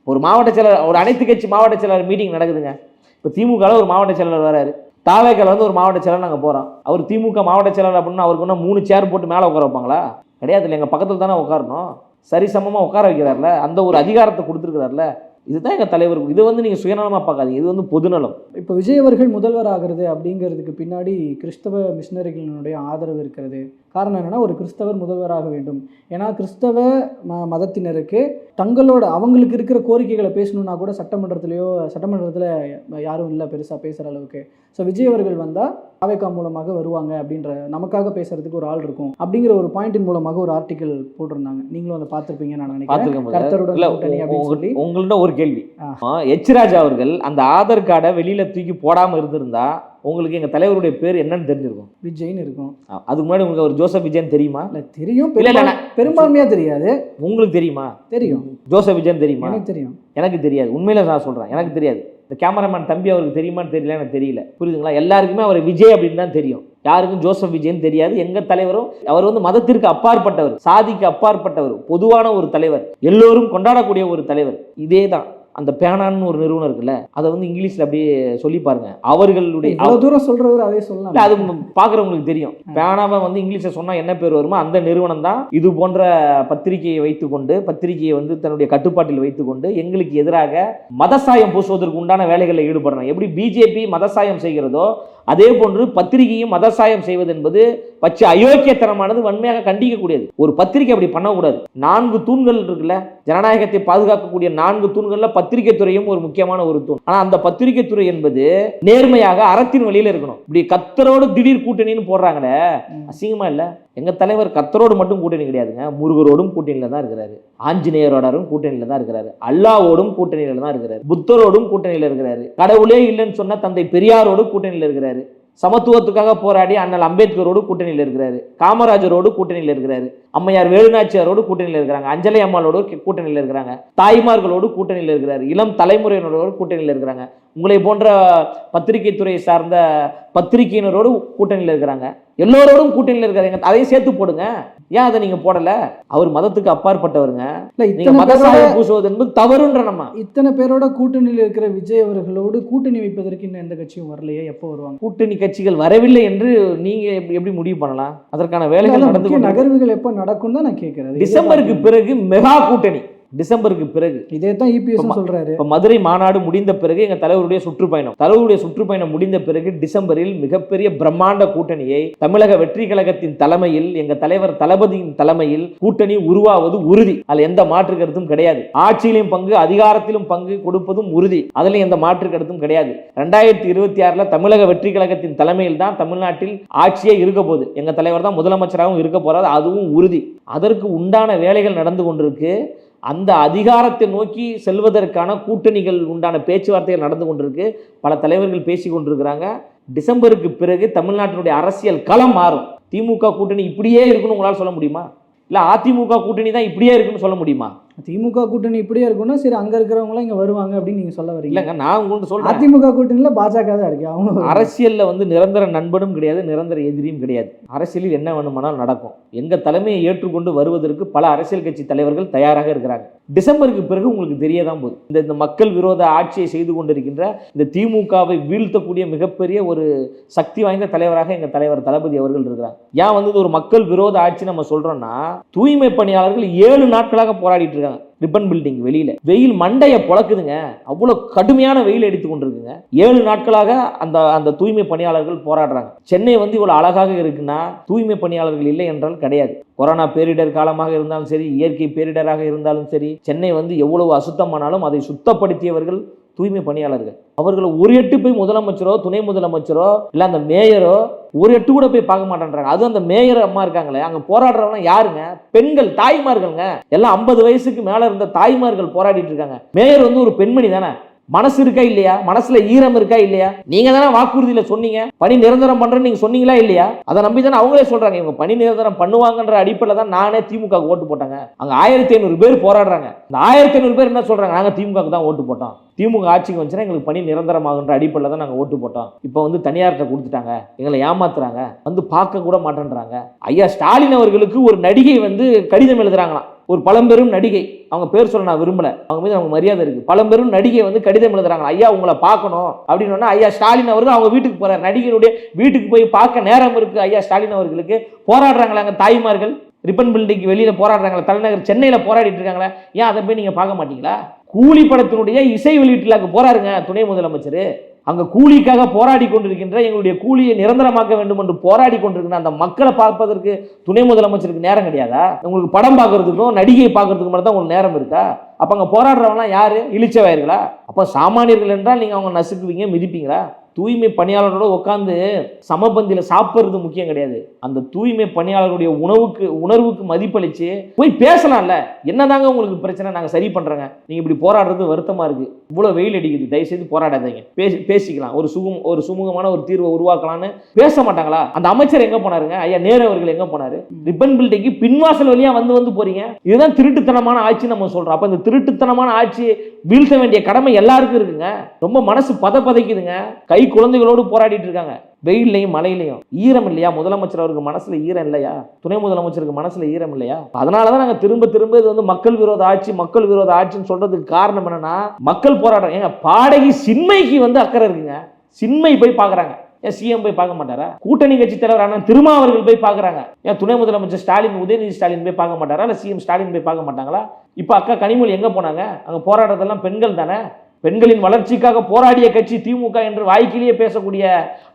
ஒரு மாவட்ட செயலாளர் ஒரு அனைத்து கட்சி மாவட்ட செயலாளர் மீட்டிங் நடக்குதுங்க. இப்போ திமுகவில் ஒரு மாவட்ட செயலாளர் வராரு. தாவேக்கால வந்து ஒரு மாவட்ட செயலாளர் நாங்கள் போகிறோம் அவர் திமுக மாவட்ட செயலாளர் அப்படின்னா அவருக்கு ஒன்றும் மூணு சேர் போட்டு மேலே உட்கார வைப்பாங்களா? கிடையாது இல்லை எங்கள் பக்கத்தில் தானே உட்காரணும். சரிசமமாக உட்கார வைக்கிறார்ல அந்த ஒரு அதிகாரத்தை கொடுத்துருக்கிறார்ல இதுதான் எங்கள் தலைவர் இது வந்து நீங்கள் சுயநலமாக பார்க்காதீங்க. இது வந்து பொதுநலம். இப்போ விஜய் அவர்கள் முதல்வர் ஆகிறது அப்படிங்கிறதுக்கு பின்னாடி கிறிஸ்தவ மிஷினரிகளினுடைய ஆதரவு இருக்கிறது. காரணம் என்னன்னா ஒரு கிறிஸ்தவர் முதல்வராக வேண்டும். ஏன்னா கிறிஸ்தவ ம மதத்தினருக்கு தங்களோட அவங்களுக்கு இருக்கிற கோரிக்கைகளை பேசணும்னா கூட சட்டமன்றத்திலேயோ சட்டமன்றத்தில் யாரும் இல்லை பெருசாக பேசுகிற அளவுக்கு. ஸோ விஜய் அவர்கள் வந்தால் அவைக்கா மூலமாக வருவாங்க அப்படின்ற நமக்காக பேசுறதுக்கு ஒரு ஆள் இருக்கும் அப்படிங்கிற ஒரு பாயிண்டின் மூலமாக ஒரு ஆர்டிக்கல் போட்டிருந்தாங்க. நீங்களும் அதை பார்த்துருப்பீங்கன்னு நான் நினைக்கிறேன். கர்த்தருடன் கூட்டணி அப்படின்னு சொல்லி. உங்க- உங்கள்ட்ட ஒரு கேள்வி. ஆ. எச் ராஜா அவர்கள் அந்த ஆதார் கார்டை வெளியில தூக்கி போடாம இருந்திருந்தா உங்களுக்கு எங்க தலைவருடைய பேர் என்னன்னு தெரிஞ்சிருக்கும். விஜய்னு இருக்கும். அதுக்கு முன்னாடி உங்களுக்கு ஒரு ஜோசப் விஜயன் தெரியுமா? இல்லை தெரியும். இல்ல, இல்ல, பெரும்பான்- பெரும்பான்மையா தெரியாது. உங்களுக்கு தெரியுமா? தெரியும். ஜோசப் விஜயன் தெரியுமா? எனக்கு தெரியும். எனக்கு தெரியாது. உண்மையில நான் சொல்றேன். எனக்கு தெரியாது. இந்த கேமராமேன் தம்பி அவருக்கு தெரியுமான்னு தெரியல எனக்கு தெரியல. புரியுதுங்களா? எல்லாருக்குமே அவர் விஜய் அப்படின்னு தான் தெரியும். யாருக்கும் ஜோசப் விஜயன் தெரியாது. எங்க தலைவரும் அவர் வந்து மதத்திற்கு அப்பாற்பட்டவர் சாதிக்கு அப்பாற்பட்டவர் பொதுவான ஒரு தலைவர் எல்லோரும் கொண்டாடக்கூடிய ஒரு தலைவர். இதே தான் அந்த பேனான்னு ஒரு நிறுவனம் இருக்குல்ல அதை வந்து இங்கிலீஷ்ல அப்படியே சொல்லி பாருங்க. அவர்களுடைய இவ்வளவு தூரம் சொல்றவர் அதே சொல்லலாம். அது பார்க்குறவங்களுக்கு தெரியும். பேனாவை வந்து இங்கிலீஷில் சொன்னால் என்ன பேர் வருமோ அந்த நிறுவனம் தான் இது போன்ற பத்திரிகையை வைத்துக்கொண்டு பத்திரிகையை வந்து தன்னுடைய கட்டுப்பாட்டில் வைத்துக்கொண்டு எங்களுக்கு எதிராக மதசாயம் பூசுவதற்கு உண்டான வேலைகளில் ஈடுபடுறாங்க எப்படி பிஜேபி மதசாயம் செய்கிறதோ அதே போன்று பத்திரிகையும் மதசாயம் செய்வது என்பது பச்சை அயோக்கியத்தனமானது வன்மையாக கண்டிக்கக்கூடியது. ஒரு பத்திரிகை அப்படி பண்ணக்கூடாது. நான்கு தூண்கள் இருக்குல்ல ஜனநாயகத்தை பாதுகாக்கக்கூடிய நான்கு தூண்கள்ல பத்திரிகை துறையும் ஒரு முக்கியமான ஒரு தூண். ஆனா அந்த பத்திரிகை துறை என்பது நேர்மையாக அறத்தின் வழியில இருக்கணும். இப்படி கத்தரோடு திடீர் கூட்டணின்னு போடுறாங்களே. அசிங்கமா இல்ல? எங்கள் தலைவர் கத்தரோடு மட்டும் கூட்டணி கிடையாதுங்க. முருகரோடும் கூட்டணியில தான் இருக்கிறாரு. ஆஞ்சநேயரோடரும் கூட்டணியில் தான் இருக்கிறாரு. அல்லாவோடும் கூட்டணியில தான் இருக்கிறாரு. புத்தரோடும் கூட்டணியில் இருக்கிறாரு. கடவுளே இல்லைன்னு சொன்ன தந்தை பெரியாரோடு கூட்டணியில் இருக்கிறாரு. சமத்துவத்துக்காக போராடி அண்ணல் அம்பேத்கரோடு கூட்டணியில் இருக்கிறாரு. காமராஜரோடு கூட்டணியில் இருக்கிறாரு. அம்மையார் வேலுநாச்சியாரோடு கூட்டணியில் இருக்கிறாங்க. அஞ்சலி அம்மாளோடு கூட்டணியில் இருக்கிறாங்க. தாய்மார்களோடு கூட்டணியில் இருக்கிறாரு. இளம் தலைமுறையினரோடு கூட்டணியில் இருக்கிறாங்க. உங்களை போன்ற பத்திரிகை துறையை சார்ந்த பத்திரிகையினரோடு கூட்டணியில் இருக்கிறாங்க. எல்லோரோடும் கூட்டணியில் இருக்காங்க அதையும் சேர்த்து போடுங்க. ஏன் அதை நீங்க போடல? அவர் மதத்துக்கு அப்பாற்பட்டவருங்க. நீங்க பேரோட மதசாயம் பூசுவது என்பது தவறுன்ற நம்ம. இத்தனை பேரோட கூட்டணியில் இருக்கிற விஜய் அவர்களோடு கூட்டணி வைப்பதற்கு இன்னும் எந்த கட்சியும் வரலையே? எப்போ வருவாங்க? கூட்டணி கட்சிகள் வரவில்லை என்று நீங்க எப்படி முடிவு பண்ணலாம்? அதற்கான வேலைகள் நடந்து நகர்வுகள் எப்போ நடக்கும் தான் நான் கேட்கிறேன் டிசம்பருக்கு பிறகு மெகா கூட்டணி. டிசம்பருக்கு பிறகு. இதே தான் இபிஎஸ் இப்ப- சொல்றாரு. இப்ப மதுரை மாநாடு முடிந்த பிறகு எங்க தலைவருடைய சுற்றுப்பயணம். தலைவருடைய சுற்றுப்பயணம் முடிந்த பிறகு டிசம்பரில் மிகப்பெரிய பிரம்மாண்ட கூட்டணியை தமிழக வெற்றி கழகத்தின் தலைமையில் எங்க தலைவர் தளபதியின் தலைமையில் கூட்டணி உருவாவது உறுதி. அதுல எந்த மாற்று கருத்தும் கிடையாது. ஆட்சியிலும் பங்கு அதிகாரத்திலும் பங்கு கொடுப்பதும் உறுதி. அதுலயும் எந்த மாற்று கருத்தும் கிடையாது. ரெண்டாயிரத்தி இருபத்தி ஆறுல தமிழக வெற்றி கழகத்தின் தலைமையில் தான் தமிழ்நாட்டில் ஆட்சியே இருக்க போகுது. எங்க தலைவர் தான் முதலமைச்சராகவும் இருக்க போறாரு. அதுவும் உறுதி. அதற்கு உண்டான வேலைகள் நடந்து கொண்டிருக்கு. அந்த அதிகாரத்தை நோக்கி செல்வதற்கான கூட்டணிகள் உண்டான பேச்சுவார்த்தைகள் நடந்து கொண்டிருக்கு. பல தலைவர்கள் பேசி கொண்டிருக்கிறாங்க. டிசம்பருக்கு பிறகு தமிழ்நாட்டினுடைய அரசியல் களம் மாறும். திமுக கூட்டணி இப்படியே இருக்குன்னு உங்களால் சொல்ல முடியுமா? இல்லை அதிமுக கூட்டணி தான் இப்படியே இருக்குன்னு சொல்ல முடியுமா? திமுக கூட்டணி இப்படியே இருக்கும்னா சரி அங்க இருக்கிறவங்களாம் இங்க வருவாங்க அப்படின்னு நீங்க சொல்ல வரீங்க. இல்லைங்க நான் உங்களுக்கு சொல்றேன். அதிமுக கூட்டணியில பாஜக தான் இருக்கு. அவங்க அரசியல்ல வந்து நிரந்தர நண்பனும் கிடையாது நிரந்தர எதிரியும் கிடையாது. அரசியலில் என்ன வேணுமானாலும் நடக்கும். எங்க தலைமையை ஏற்றுக்கொண்டு வருவதற்கு பல அரசியல் கட்சி தலைவர்கள் தயாராக இருக்கிறாங்க. டிசம்பருக்கு பிறகு உங்களுக்கு தெரியதான் போகுது. இந்த இந்த மக்கள் விரோத ஆட்சியை செய்து கொண்டிருக்கின்ற இந்த திமுகவை வீழ்த்தக்கூடிய மிகப்பெரிய ஒரு சக்தி வாய்ந்த தலைவராக எங்க தலைவர் தளபதி அவர்கள் இருக்கிறாங்க ஏன் வந்து ஒரு மக்கள் விரோத ஆட்சி நம்ம சொல்றோம்னா தூய்மை பணியாளர்கள் ஏழு நாட்களாக போராடிட்டு ரிப்பன் பில்டிங் வெளியில. வெயில் மண்டைய பொளக்குதுங்க அவ்வளோ கடுமையான வெயில் அடித்து கொண்டிருக்குங்க. ஏழு நாட்களாக அந்த அந்த தூய்மை பணியாளர்கள் போராடுறாங்க. சென்னை வந்து இவ்வளோ அழகாக இருக்குன்னா தூய்மை பணியாளர்கள் இல்லை என்றால் கிடையாது. கொரோனா பேரிடர் காலமாக இருந்தாலும் சரி இயற்கை பேரிடராக இருந்தாலும் சரி சென்னை வந்து எவ்வளவு அசுத்தமானாலும் அதை சுத்தப்படுத்தியவர்கள் தூய்மை பணியாளர்கள். அவர்களை ஒரு எட்டு போய் முதலமைச்சரோ துணை முதலமைச்சரோ இல்லை அந்த மேயரோ ஒரு எட்டு கூட போய் பார்க்க மாட்டேன்றாங்க. அதுவும் அந்த மேயர் அம்மா இருக்காங்களே அங்கே போராடுறவங்க யாருங்க? பெண்கள் தாய்மார்கள்ங்க. எல்லாம் ஐம்பது வயசுக்கு மேலே இருந்த தாய்மார்கள் போராடிட்டு இருக்காங்க. மேயர் வந்து ஒரு பெண்மணி தானே? மனசு இருக்கா இல்லையா? மனசுல ஈரம் இருக்கா இல்லையா? நீங்க தானே வாக்குறுதியில சொன்னீங்க. பணி நிரந்தரம் பண்றேன்னு நீங்க சொன்னீங்களா இல்லையா? அதை நம்பி தானே அவங்களே சொல்றாங்க. இவங்க பணி நிரந்தரம் பண்ணுவாங்கன்ற அடிப்படையில் தான் நானே திமுக ஓட்டு போட்டாங்க. அங்க ஆயிரத்தி ஐநூறு பேர் போராடுறாங்க. இந்த ஆயிரத்தி ஐநூறு பேர் என்ன சொல்றாங்க? நாங்க திமுக தான் ஓட்டு போட்டோம். திமுக ஆட்சிக்கு வந்துச்சுன்னா எங்களுக்கு பணி நிரந்தரமாகுன்ற அடிப்படையில் தான் நாங்கள் ஓட்டு போட்டோம். இப்போ வந்து தனியார்கிட்ட கொடுத்துட்டாங்க. எங்களை ஏமாத்துறாங்க. வந்து பார்க்க கூட மாட்டேன்றாங்க. ஐயா ஸ்டாலின் அவர்களுக்கு ஒரு நடிகை வந்து கடிதம் எழுதுறாங்களாம். ஒரு பழம்பெரும் நடிகை. அவங்க பேர் சொல்ல நான் விரும்பல. அவங்க மீது அவங்க மரியாதை இருக்கு. பழம்பெரும் நடிகை வந்து கடிதம் எழுதுறாங்க ஐயா உங்களை பார்க்கணும். அப்படின்னு ஐயா ஸ்டாலின் அவர்கள் அவங்க வீட்டுக்கு போறாரு. நடிகருடைய வீட்டுக்கு போய் பார்க்க நேரம் இருக்கு. ஐயா ஸ்டாலின் அவர்களுக்கு. போராடுறாங்களாங்க தாய்மார்கள். ரிப்பன் பில்டிங்க்கு வெளியில போராடுறாங்களா. தலைநகர் சென்னையில போராடிட்டு இருக்காங்களா. ஏன் அதை போய் நீங்க பார்க்க மாட்டீங்களா? கூலி படத்தினுடைய இசை வெளியீட்டுலாக்கு போறாருங்க துணை முதலமைச்சர். அங்கே கூலிக்காக போராடி கொண்டிருக்கின்ற எங்களுடைய கூலியை நிரந்தரமாக்க வேண்டும் என்று போராடி கொண்டிருக்கிற அந்த மக்களை பார்ப்பதற்கு துணை முதலமைச்சருக்கு நேரம் கிடையாதா? உங்களுக்கு படம் பார்க்கறதுக்கும் நடிகை பார்க்கறதுக்கு மட்டும் தான் உங்களுக்கு நேரம் இருக்கா? அப்போ அங்கே போராடுறவங்களாம் யார்? இழிச்சவாயர்களா? அப்போ சாமானியர்கள் என்றால் நீங்கள் அவங்க நசுக்குவீங்க மிதிப்பீங்களா? தூய்மை பணியாளரோட உட்காந்து சமபந்தியில் சாப்பிட்றது முக்கியம் கிடையாது. அந்த தூய்மை பணியாளருடைய உணவுக்கு உணர்வுக்கு மதிப்பளித்து போய் பேசலாம்ல. என்னதாங்க உங்களுக்கு பிரச்சனை? நாங்கள் சரி பண்ணுறோங்க நீங்கள் இப்படி போராடுறது வருத்தமாக இருக்குது இவ்வளோ வெயில் அடிக்குது. தயவுசெய்து போராடாதீங்க. பேசி பேசிக்கலாம். ஒரு சுகம் ஒரு சுமூகமான ஒரு தீர்வை உருவாக்கலாம்னு பேச மாட்டாங்களா? அந்த அமைச்சர் எங்கே போனாருங்க? ஐயா நேரு அவர்கள் எங்கே போனாரு? ரிப்பன் பில்டிங்க்கு பின்வாசல் வழியா வந்து வந்து போறீங்க. இதுதான் திருட்டுத்தனமான ஆட்சி நம்ம சொல்கிறோம் அப்போ இந்த திருட்டுத்தனமான ஆட்சி வீழ்த்த வேண்டிய கடமை எல்லாருக்கும் இருக்குங்க. ரொம்ப மனசு பத பதைக்குதுங்க கை குழந்தைகளோடு போராடிட்டு இருக்காங்க. வெயில்லையும் மழையிலையும். ஈரம் இல்லையா? முதலமைச்சர் அவருக்கு மனசுல ஈரம் இல்லையா? துணை முதலமைச்சருக்கு மனசுல ஈரம் இல்லையா? அதனால தான் நாங்க திரும்ப திரும்ப இது வந்து மக்கள் விரோத ஆட்சி மக்கள் விரோத ஆட்சின்னு சொல்றதுக்கு காரணம் என்னன்னா மக்கள் போராட்டம் ஏங்க பாடகி சின்மைக்கு வந்து அக்கறை இருக்குங்க. சின்மை போய் பார்க்கறாங்க ஏன் சிஎம் போய் பார்க்க மாட்டாரா? கூட்டணி கட்சி தலைவர் அண்ணன் திருமாவர்கள் போய் பார்க்கறாங்க ஏன் துணை முதலமைச்சர் ஸ்டாலின் உதயநிதி ஸ்டாலின் போய் பார்க்க மாட்டாரா? இல்லை சிஎம் ஸ்டாலின் போய் பார்க்க மாட்டாங்களா? இப்போ அக்கா கனிமொழி எங்கே போனாங்க? அங்கே போராடுறதெல்லாம் பெண்கள் தானே? பெண்களின் வளர்ச்சிக்காக போராடிய கட்சி திமுக என்று வாய்க்கிலேயே பேசக்கூடிய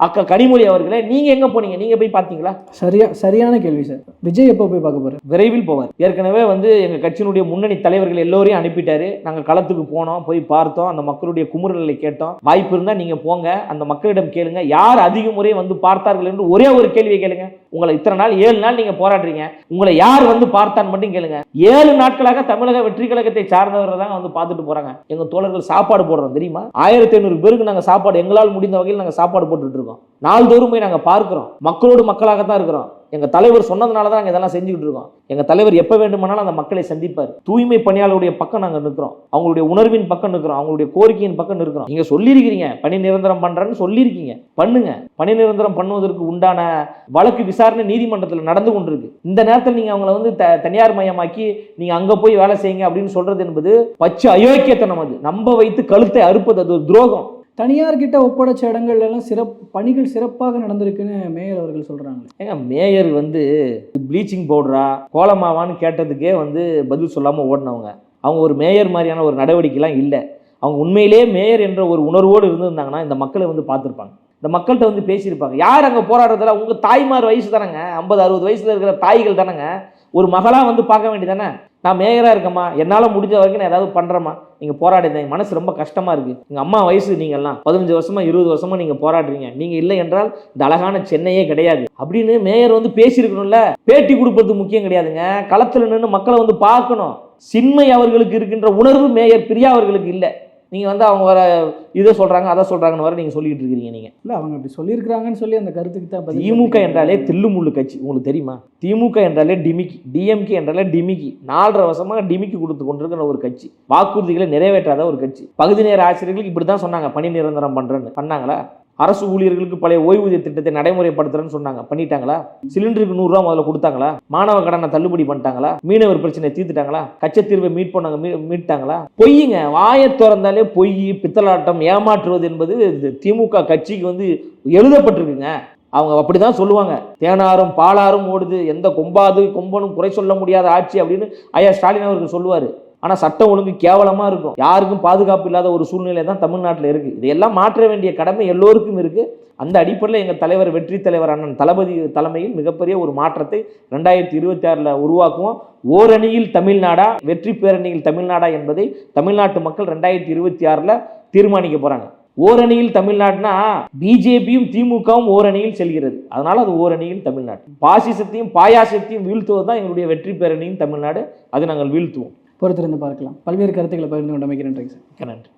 அக்கா கனிமொழி அவர்களே நீங்க எங்க போனீங்க? நீங்க போய் பார்த்தீங்களா? சரியா சரியான கேள்வி சார். விஜய் எப்போ போய் பார்க்க போறாரு? விரைவில் போவார். ஏற்கனவே வந்து எங்க கட்சியினுடைய முன்னணி தலைவர்கள் எல்லோரையும் அனுப்பிட்டாரு. நாங்க களத்துக்கு போனோம் போய் பார்த்தோம் அந்த மக்களுடைய குமுறலை கேட்டோம். வாய்ப்பு இருந்தா நீங்க போங்க அந்த மக்களிடம் கேளுங்க. யார் அதிக முறை வந்து பார்த்தார்கள் என்று ஒரே ஒரு கேள்வியை கேளுங்க. உங்களை இத்தனை நாள் ஏழு நாள் நீங்க போராடுறீங்க. உங்களை யார் வந்து பார்த்தான்னு மட்டும் கேளுங்க. ஏழு நாட்களாக தமிழக வெற்றி கழகத்தை சார்ந்தவர்கள் தான் வந்து பார்த்துட்டு போறாங்க. எங்க தோழர்கள் சாப்பாடு போடுறோம் தெரியுமா? ஆயிரத்தி ஐநூறு பேருக்கு நாங்க சாப்பாடு எங்களால் முடிந்த வகையில் நாங்க சாப்பாடு போட்டுட்டு இருக்கோம். நாள்தோறும் போய் நாங்கள் பார்க்குறோம். மக்களோடு மக்களாக தான் இருக்கிறோம். எங்கள் தலைவர் சொன்னதுனால தான் நாங்கள் இதெல்லாம் செஞ்சுக்கிட்டு இருக்கோம். எங்கள் தலைவர் எப்போ வேண்டுமானாலும் அந்த மக்களை சந்திப்பார். தூய்மை பணியாளருடைய பக்கம் நாங்கள் நிற்கிறோம். அவங்களுடைய உணர்வின் பக்கம் நிற்கிறோம். அவங்களுடைய கோரிக்கையின் பக்கம் நிற்கிறோம். நீங்கள் சொல்லியிருக்கிறீங்க. பணி நிரந்தரம் பண்ணுறேன்னு சொல்லியிருக்கீங்க. பண்ணுங்க. பணி நிரந்தரம் பண்ணுவதற்கு உண்டான வழக்கு விசாரணை நீதிமன்றத்தில் நடந்து கொண்டிருக்கு. இந்த நேரத்தில் நீங்கள் அவங்கள வந்து த தனியார் மயமாக்கி நீங்கள் அங்கே போய் வேலை செய்யுங்க அப்படின்னு சொல்கிறது என்பது பச்சை அயோக்கியத்தனம் அது. நம்ப வைத்து கழுத்தை அறுப்பது அது ஒரு துரோகம். தனியார் கிட்ட ஒப்படைச்ச இடங்கள்ல எல்லாம் சிறப்பு பணிகள் சிறப்பாக நடந்திருக்குன்னு மேயர் அவர்கள் சொல்கிறாங்க ஏங்க மேயர் வந்து ப்ளீச்சிங் பவுடரா கோலமாவான்னு கேட்டதுக்கே வந்து பதில் சொல்லாமல் ஓடினவங்க. அவங்க ஒரு மேயர் மாதிரியான ஒரு நடவடிக்கைலாம் இல்லை. அவங்க உண்மையிலேயே மேயர் என்ற ஒரு உணர்வோடு இருந்திருந்தாங்கன்னா இந்த மக்களை வந்து பார்த்துருப்பாங்க. இந்த மக்கள்கிட்ட வந்து பேசியிருப்பாங்க. யார் அங்கே போராடுறதுல உங்கள் தாய்மார் வயசு தானேங்க. ஐம்பது அறுபது வயசில் இருக்கிற தாய்கள் தானேங்க. ஒரு மகளாக வந்து பார்க்க வேண்டியதானே நான் மேயராக இருக்கேம்மா. என்னால் முடிஞ்ச வரைக்கும் நான் ஏதாவது பண்ணுறேம்மா நீங்கள் போராடுங்க என் மனசு ரொம்ப கஷ்டமாக இருக்குது எங்கள் அம்மா வயசு நீங்கள்லாம் பதினஞ்சு வருஷமா இருபது வருஷமா நீங்கள் போராடுறீங்க. நீங்கள் இல்லை என்றால் இந்த அழகான சென்னையே கிடையாது. அப்படின்னு மேயர் வந்து பேசியிருக்கணும்ல. பேட்டி கொடுப்பது முக்கியம் கிடையாதுங்க. களத்தில் நின்று மக்களை வந்து பார்க்கணும். சின்மை அவர்களுக்கு இருக்கின்ற உணர்வு மேயர் பிரியா அவர்களுக்கு இல்லை. நீங்கள் வந்து அவங்க வர இதை சொல்கிறாங்க அதை சொல்கிறாங்கன்னு வர நீங்கள் சொல்லிட்டு இருக்கிறீங்க நீங்கள் இல்ல அவங்க அப்படி சொல்லியிருக்கிறாங்கன்னு சொல்லி அந்த கருத்துக்கு தான் திமுக. என்றாலே தில்லுமுள்ளு கட்சி. உங்களுக்கு தெரியுமா? திமுக என்றாலே டிமிக்கி. டிஎம்கே என்றாலே டிமிக்கி. நாலரை வருஷமாக டிமிக்கி கொடுத்து கொண்டிருக்கிற ஒரு கட்சி. வாக்குறுதிகளை நிறைவேற்றாத ஒரு கட்சி. பகுதி நேர ஆசிரியர்களுக்கு இப்படி தான் சொன்னாங்க பணி நிரந்தரம் பண்ணுறேன்னு பண்ணாங்களா? அரசு ஊழியர்களுக்கு பழைய ஓய்வூதிய திட்டத்தை நடைமுறைப்படுத்துறேன்னு சொன்னாங்க. பண்ணிட்டாங்களா? சிலிண்டருக்கு நூறுரூவா முதல்ல கொடுத்தாங்களா? மாணவ கடனை தள்ளுபடி பண்ணிட்டாங்களா? மீனவர் பிரச்சனையை தீர்த்துட்டாங்களா? கச்சத்தீர்வை மீட் பண்ணாங்க மீ- மீட்டாங்களா? பொய்யுங்க வாயை திறந்தாலே பொய் பித்தலாட்டம் ஏமாற்றுவது என்பது திமுக கட்சிக்கு வந்து எழுதப்பட்டிருக்குங்க. அவங்க அப்படிதான் சொல்லுவாங்க. தேனாரும் பாலாரும் ஓடுது. எந்த கொம்பாது கொம்பனும் குறை சொல்ல முடியாத ஆட்சி அப்படின்னு ஐயா ஸ்டாலின் அவர்கள் சொல்லுவார். ஆனால் சட்டம் ஒழுங்கு கேவலமாக இருக்கும். யாருக்கும் பாதுகாப்பு இல்லாத ஒரு சூழ்நிலை தான் தமிழ்நாட்டில் இருக்குது இதையெல்லாம் மாற்ற வேண்டிய கடமை எல்லோருக்கும் இருக்குது அந்த அடிப்படையில் எங்கள் தலைவர் வெற்றி தலைவர் அண்ணன் தளபதி தலைமையில் மிகப்பெரிய ஒரு மாற்றத்தை ரெண்டாயிரத்தி இருபத்தி ஆறில் உருவாக்குவோம். ஓரணியில் தமிழ்நாடா வெற்றி பேரணியில் தமிழ்நாடா என்பதை தமிழ்நாட்டு மக்கள் ரெண்டாயிரத்தி இருபத்தி ஆறில் தீர்மானிக்க போகிறாங்க ஓரணியில் தமிழ்நாடுனா பிஜேபியும் திமுகவும் ஓரணியில் செல்கிறது. அதனால் அது ஓரணியில் தமிழ்நாடு. பாசிசத்தையும் பாயாசத்தையும் வீழ்த்துவது தான் எங்களுடைய வெற்றி பேரணியும் தமிழ்நாடு. அதை நாங்கள் வீழ்த்துவோம். பொறுத்திருந்து பார்க்கலாம். பல்வேறு கருத்துக்களை பகிர்ந்து கொண்டு அமைக்கிறேன் சார். மிக்க நன்றி.